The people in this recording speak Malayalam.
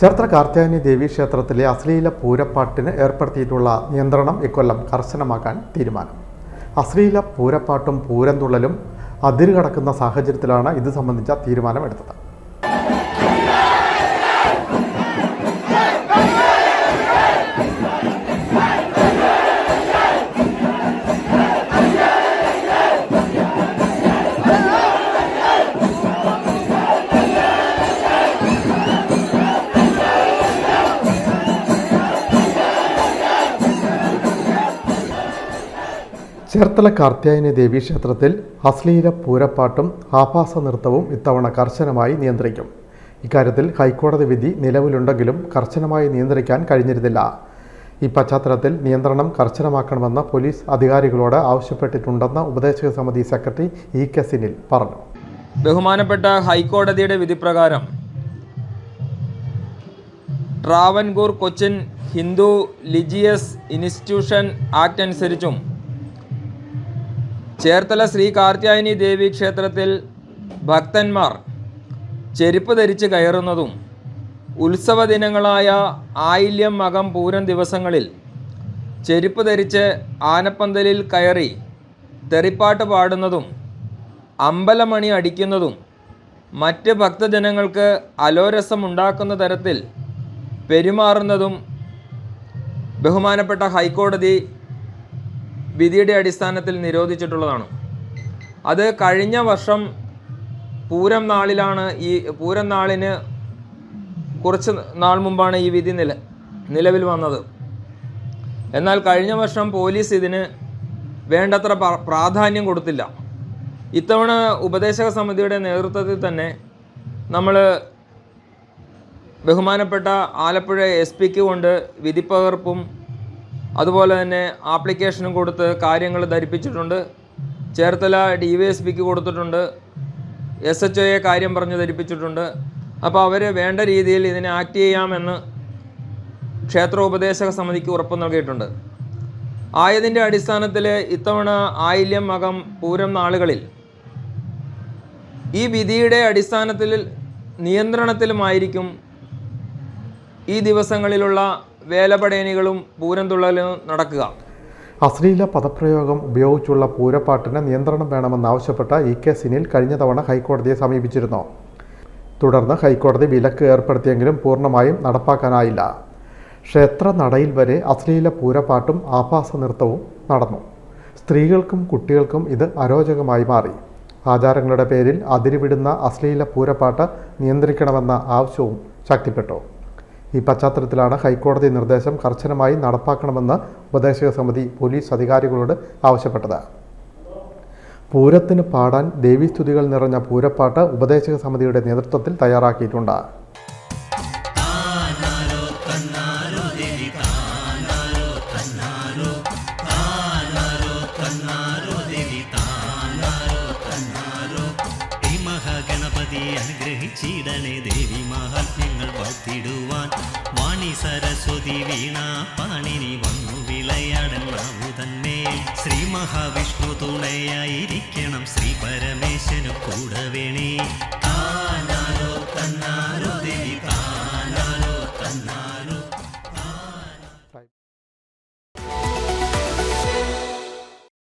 ചേർത്തല കാർത്യായനി ദേവി ക്ഷേത്രത്തിലെ അശ്ലീല പൂരപ്പാട്ടിന് ഏർപ്പെടുത്തിയിട്ടുള്ള നിയന്ത്രണം ഇക്കൊല്ലം കർശനമാക്കാൻ തീരുമാനം. അശ്ലീല പൂരപ്പാട്ടും പൂരന്തുള്ളലും അതിരുകടക്കുന്ന സാഹചര്യത്തിലാണ് ഇത് സംബന്ധിച്ച തീരുമാനമെടുത്തത്. ചേർത്തല കാർത്യായനി ദേവി ക്ഷേത്രത്തിൽ അശ്ലീല പൂരപ്പാട്ടും ആഭാസ നൃത്തവും ഇത്തവണ കർശനമായി നിയന്ത്രിക്കും. ഇക്കാര്യത്തിൽ ഹൈക്കോടതി വിധി നിലവിലുണ്ടെങ്കിലും കർശനമായി നിയന്ത്രിക്കാൻ കഴിഞ്ഞിരുന്നില്ല. ഈ പശ്ചാത്തലത്തിൽ നിയന്ത്രണം കർശനമാക്കണമെന്ന് പോലീസ് അധികാരികളോട് ആവശ്യപ്പെട്ടിട്ടുണ്ടെന്ന് ഉപദേശക സമിതി സെക്രട്ടറി ഇ കെ സിനിൽ പറഞ്ഞു. ബഹുമാനപ്പെട്ട ഹൈക്കോടതിയുടെ വിധിപ്രകാരം Travancore Cochin Hindu religious institution act അനുസരിച്ചും ചേർത്തല ശ്രീ കാർത്യായനി ദേവി ക്ഷേത്രത്തിൽ ഭക്തന്മാർ ചെരുപ്പ് ധരിച്ച് കയറുന്നതും ഉത്സവ ദിനങ്ങളായ ആയില്യം മകം പൂരം ദിവസങ്ങളിൽ ചെരുപ്പ് ധരിച്ച് ആനപ്പന്തലിൽ കയറി തെറിപ്പാട്ട് പാടുന്നതും അമ്പലമണി അടിക്കുന്നതും മറ്റ് ഭക്തജനങ്ങൾക്ക് അലോരസമുണ്ടാക്കുന്ന തരത്തിൽ പെരുമാറുന്നതും ബഹുമാനപ്പെട്ട ഹൈക്കോടതി വിധിയുടെ അടിസ്ഥാനത്തിൽ നിരോധിച്ചിട്ടുള്ളതാണ്. അത് കഴിഞ്ഞ വർഷം പൂരം നാളിലാണ് ഈ പൂരം നാളിന് കുറച്ച് നാൾ മുമ്പാണ് ഈ വിധി നില നിലവിൽ വന്നത്. എന്നാൽ കഴിഞ്ഞ വർഷം പോലീസ് ഇതിന് വേണ്ടത്ര പ്രാധാന്യം കൊടുത്തില്ല. ഇത്തവണ ഉപദേശക സമിതിയുടെ നേതൃത്വത്തിൽ തന്നെ നമ്മൾ ബഹുമാനപ്പെട്ട ആലപ്പുഴ എസ് പിക്ക് കൊണ്ട് വിധിപ്പകർപ്പും അതുപോലെ തന്നെ ആപ്ലിക്കേഷനും കൊടുത്ത് കാര്യങ്ങൾ ധരിപ്പിച്ചിട്ടുണ്ട്. ചേർത്തല ഡി വൈ എസ് പിക്ക് കൊടുത്തിട്ടുണ്ട്. എസ് എച്ച് ഒയെ കാര്യം പറഞ്ഞ് ധരിപ്പിച്ചിട്ടുണ്ട്. അപ്പോൾ അവർ വേണ്ട രീതിയിൽ ഇതിനെ ആക്ട് ചെയ്യാമെന്ന് ക്ഷേത്ര ഉപദേശക സമിതിക്ക് ഉറപ്പ് നൽകിയിട്ടുണ്ട്. ആയതിന്റെ അടിസ്ഥാനത്തിൽ ഇത്തവണ ആയില്യം മകം പൂരം നാളുകളിൽ ഈ വിധിയുടെ അടിസ്ഥാനത്തിൽ നിയന്ത്രണത്തിലുമായിരിക്കും ഈ ദിവസങ്ങളിലുള്ള വേലപടയണികളും പൂരം തുള്ളലും നടക്കുക. അശ്ലീല പദപ്രയോഗം ഉപയോഗിച്ചുള്ള പൂരപ്പാട്ടിന് നിയന്ത്രണം വേണമെന്നാവശ്യപ്പെട്ട ഇ കെ സിനിൽ കഴിഞ്ഞ തവണ ഹൈക്കോടതിയെ സമീപിച്ചിരുന്നു. തുടർന്ന് ഹൈക്കോടതി വിലക്ക് ഏർപ്പെടുത്തിയെങ്കിലും പൂർണമായും നടപ്പാക്കാനായില്ല. ക്ഷേത്ര നടയിൽ വരെ അശ്ലീല പൂരപ്പാട്ടും ആഭാസ നൃത്തവും നടന്നു. സ്ത്രീകൾക്കും കുട്ടികൾക്കും ഇത് അരോചകമായി മാറി. ആചാരങ്ങളുടെ പേരിൽ അതിരുവിടുന്ന അശ്ലീല പൂരപ്പാട്ട് നിയന്ത്രിക്കണമെന്ന ആവശ്യവും ശക്തിപ്പെട്ടു. ഈ പശ്ചാത്തലത്തിലാണ് ഹൈക്കോടതി നിർദ്ദേശം കർശനമായി നടപ്പാക്കണമെന്ന് ഉപദേശക സമിതി പോലീസ് അധികാരികളോട് ആവശ്യപ്പെട്ടത്. പൂരത്തിന് പാടാൻ ദേവീസ്തുതികൾ നിറഞ്ഞ പൂരപ്പാട്ട് ഉപദേശക സമിതിയുടെ നേതൃത്വത്തിൽ തയ്യാറാക്കിയിട്ടുണ്ട്. ഈ മഹാഗണപതി അനുഗ്രഹിച്ചിടണേ ദേവി മഹാത്മ്യങ്ങൾ പത്തിടുവാൻ വാണി സരസ്വതി വീണ പാണിനി വന്നു വിളയാടൻ തന്നെ ശ്രീ മഹാവിഷ്ണു തുണയായിരിക്കണം ശ്രീ പരമേശ്വരു കൂടവേണേ